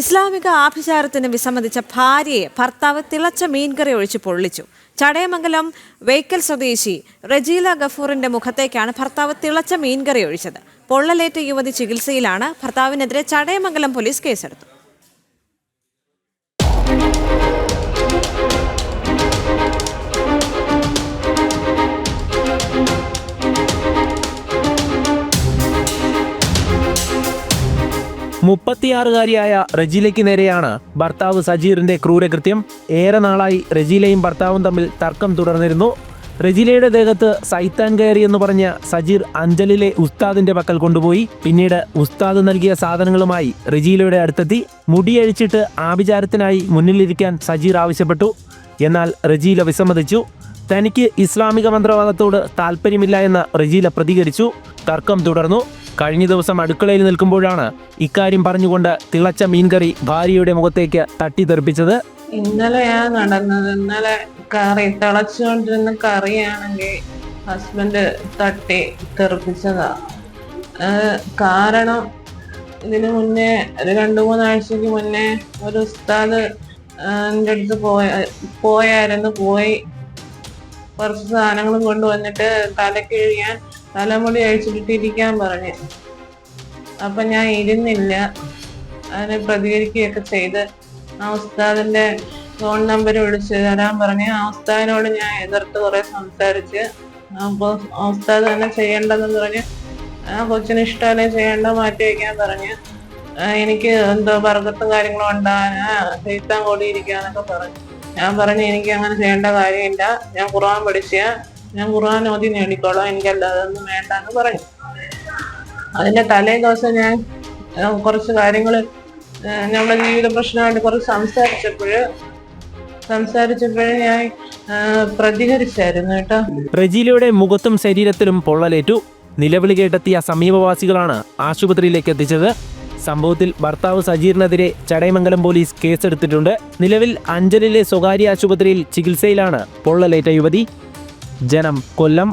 ഇസ്ലാമിക ആഭിചാരത്തിന് വിസമ്മതിച്ച ഭാര്യയെ ഭർത്താവ് തിളച്ച മീൻകറി ഒഴിച്ച് പൊള്ളിച്ചു. ചടയമംഗലം വെയ്ക്കൽ സ്വദേശി റജീല ഗഫൂറിന്റെ മുഖത്തേക്കാണ് ഭർത്താവ് തിളച്ച മീൻകറി ഒഴിച്ചത്. പൊള്ളലേറ്റ യുവതി ചികിത്സയിലാണ് ഭർത്താവിനെതിരെ ചടയമംഗലം പോലീസ് കേസെടുത്തു. മുപ്പത്തിയാറുകാരിയായ റജീലയ്ക്ക് നേരെയാണ് ഭർത്താവ് സജീറിന്റെ ക്രൂരകൃത്യം. ഏറെ നാളായി റജീലയും ഭർത്താവും തമ്മിൽ തർക്കം തുടർന്നിരുന്നു. റജീലയുടെ ദേഹത്ത് സൈത്താൻ കയറി എന്ന് പറഞ്ഞ സജീർ അഞ്ചലിലെ ഉസ്താദിന്റെ പക്കൽ കൊണ്ടുപോയി. പിന്നീട് ഉസ്താദ് നൽകിയ സാധനങ്ങളുമായി റജീലയുടെ അടുത്തെത്തി. മുടിയഴിച്ചിട്ട് ആഭിചാരത്തിനായി മുന്നിലിരിക്കാൻ സജീർ ആവശ്യപ്പെട്ടു. എന്നാൽ റജീല വിസമ്മതിച്ചു തനിക്ക് ഇസ്ലാമിക മന്ത്രവാദത്തോട് താല്പര്യമില്ല എന്ന് റജീല പ്രതികരിച്ചു തർക്കം തുടർന്നു. കഴിഞ്ഞ ദിവസം അടുക്കളയിൽ നിൽക്കുമ്പോഴാണ് ഇക്കാര്യം പറഞ്ഞുകൊണ്ട് തിളച്ച മീൻകറി ഭാര്യയുടെ മുഖത്തേക്ക് തട്ടിത്തെറിപ്പിച്ചത്. ഇന്നലെയാ നടന്നത്. ഇന്നലെ കറി തിളച്ചുകൊണ്ടിരുന്ന കറിയാണെങ്കിൽ ഹസ്ബൻഡ് തട്ടി തെറിപ്പിച്ചതാ. കാരണം ഇതിനു മുന്നേ ഒരു രണ്ടു മൂന്നാഴ്ചക്ക് മുന്നേ ഒരു ഉസ്താദ് എന്റെ അടുത്ത് പോയ പോയായിരുന്നു. പോയി കുറച്ച് സാധനങ്ങൾ കൊണ്ടുവന്നിട്ട് തലക്ക് കഴിയാൻ തലമുടി അഴിച്ചിട്ടിരിക്കാൻ പറഞ്ഞു. അപ്പൊ ഞാൻ ഇരുന്നില്ല. അതിനെ പ്രതികരിക്കുകയൊക്കെ ചെയ്ത് ആ ഉസ്താദിന്റെ ഫോൺ നമ്പർ വിളിച്ച് തരാൻ പറഞ്ഞു. ആ ഉസ്താദിനോട് ഞാൻ എതിർത്ത് കുറെ സംസാരിച്ച്. അപ്പൊ ഉസ്താദ് തന്നെ ചെയ്യേണ്ടതെന്ന് പറഞ്ഞ് ആ കൊച്ചിന് ഇഷ്ടമല്ലേ ചെയ്യേണ്ട മാറ്റി വയ്ക്കാൻ പറഞ്ഞ്. എനിക്ക് എന്തോ വർഗത്തും കാര്യങ്ങളും ഉണ്ടാകാൻ ചെയ്ത്താൻ കൂടി എന്നൊക്കെ പറഞ്ഞു. ഞാൻ പറഞ്ഞു എനിക്ക് അങ്ങനെ ചെയ്യേണ്ട കാര്യമില്ല. ഞാൻ കുറവാൻ പഠിച്ച ഞാൻ ഖുർആൻ ഓതി നേടിക്കോളാം എനിക്കല്ലാതെ ഒന്നും വേണ്ടെന്ന് പറഞ്ഞു അതിന്റെ തലേ ദിവസം ഞാൻ കുറച്ച് കാര്യങ്ങൾ നമ്മുടെ ജീവിത പ്രശ്നമായിട്ട് കുറച്ച് സംസാരിച്ചപ്പോൾ സംസാരിച്ചപ്പോഴേ ഞാൻ പ്രതികരിച്ചായിരുന്നു കേട്ടോ. റജീലയുടെ മുഖത്തും ശരീരത്തിലും പൊള്ളലേറ്റു. നിലവിളി കേട്ടെത്തിയ സമീപവാസികളാണ് ആശുപത്രിയിലേക്ക് എത്തിച്ചത്. സംഭവത്തിൽ ഭർത്താവ് സജീറിനെതിരെ ചടയമംഗലം പോലീസ് കേസെടുത്തിട്ടുണ്ട്. നിലവിൽ അഞ്ചലിലെ സ്വകാര്യ ആശുപത്രിയിൽ ചികിത്സയിലാണ് പൊള്ളലേറ്റ യുവതി. ജനം കൊല്ലം